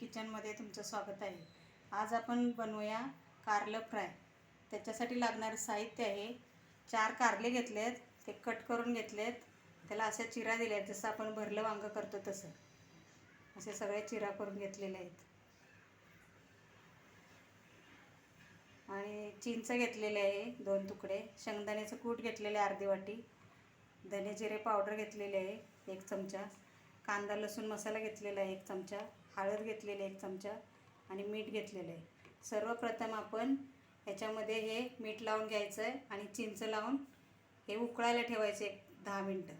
किचनमध्ये तुमचं स्वागत आहे. आज आपण बनवूया कारलं फ्राय. त्याच्यासाठी लागणारं साहित्य आहे. चार कारले घेतलेत ते कट करून घेतलेत. त्याला अशा चिरा दिल्या आहेत जसं आपण भरलं वांगं करतो तसं. असे सगळे चिरा करून घेतलेले आहेत. आणि चिंच घेतलेले आहे दोन तुकडे. शेंगदाण्याचं कूट घेतलेले अर्धी वाटी. धने जिरे पावडर घेतलेले आहे एक चमचा. कांदा लसूण मसाला घेतलेला आहे एक चमचा. हळद घेतलेली आहे एक चमचा आणि मीठ घेतलेलं आहे. सर्वप्रथम आपण याच्यामध्ये हे मीठ लावून घ्यायचं आहे आणि चिंच लावून हे उकळायला ठेवायचं एक दहा मिनटं.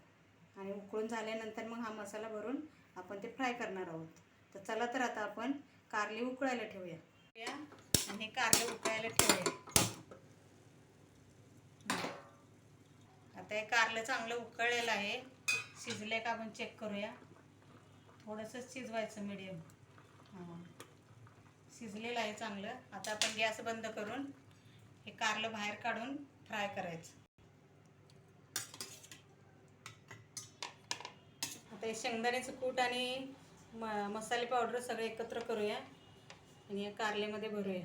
आणि उकळून झाल्यानंतर मग हा मसाला भरून आपण ते फ्राय करणार आहोत. तर चला तर आता आपण कारली उकळायला ठेवूया. ठेवूया आणि हे कारले उकळायला ठेवूया. आता हे कारलं चांगलं उकळलेलं आहे. शिजले का आपण चेक करूया. थोडंसं शिजवायचं मिडियम हां. शिजलेलं आहे चांगलं. आता आपण गॅस बंद करून हे कारलं बाहेर काढून फ्राय करायचं. आता हे शेंगदाण्याचं कूट आणि म मसाले पावडर सगळे एकत्र करूया आणि या कारलेमध्ये भरूया.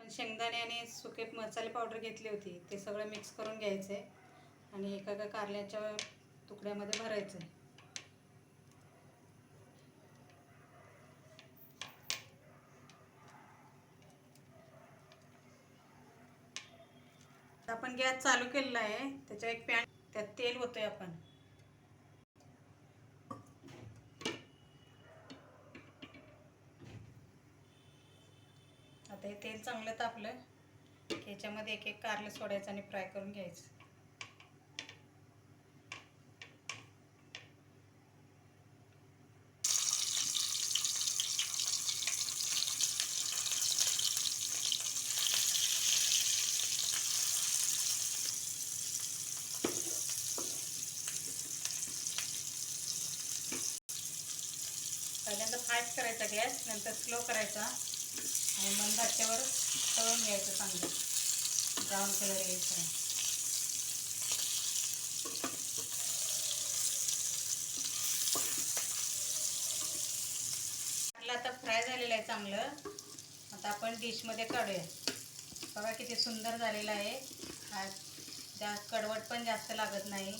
पण शेंगदाणे आणि सुके मसाले पावडर घेतली होती ते सगळं मिक्स करून घ्यायचं आहे आणि एका एका कारल्याच्या तुकड्यामध्ये भरायचं आहे आपण गॅस चालू केलेला आहे. त्याच्या एक पॅन त्यात तेल होतोय आपण. आता हे तेल चांगलं तापलं याच्यामध्ये एक एक कारलं सोडायचं आणि फ्राय करून घ्यायचं. पहिल्यांदा करायचा गॅस नंतर स्लो करायचा आणि मंद आचेवर तळून घ्यायचं चांगलं. ब्राऊन कलर यायचं आपलं आता फ्राय झालेलं आहे चांगलं. आता आपण डिशमध्ये काढूया. बघा किती सुंदर झालेलं आहे. हा जास्त कडवट पण जास्त लागत नाही.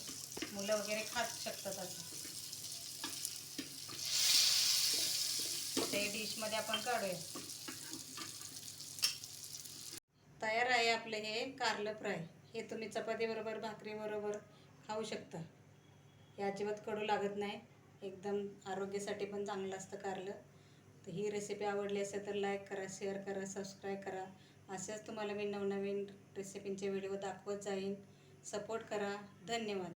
मुलं वगैरे खात शकतात असं ते डिशमध्ये आपण काढूया. तयार आहे आपलं हे कारलं फ्राय. हे तुम्ही चपातीबरोबर भाकरीबरोबर खाऊ शकता. हे अजिबात कडू लागत नाही. एकदम आरोग्यासाठी पण चांगलं असतं कारलं. तर ही रेसिपी आवडली असेल तर लाईक करा शेअर करा सबस्क्राईब करा. अशाच तुम्हाला मी नवनवीन रेसिपींचे व्हिडिओ दाखवत जाईन. सपोर्ट करा. धन्यवाद.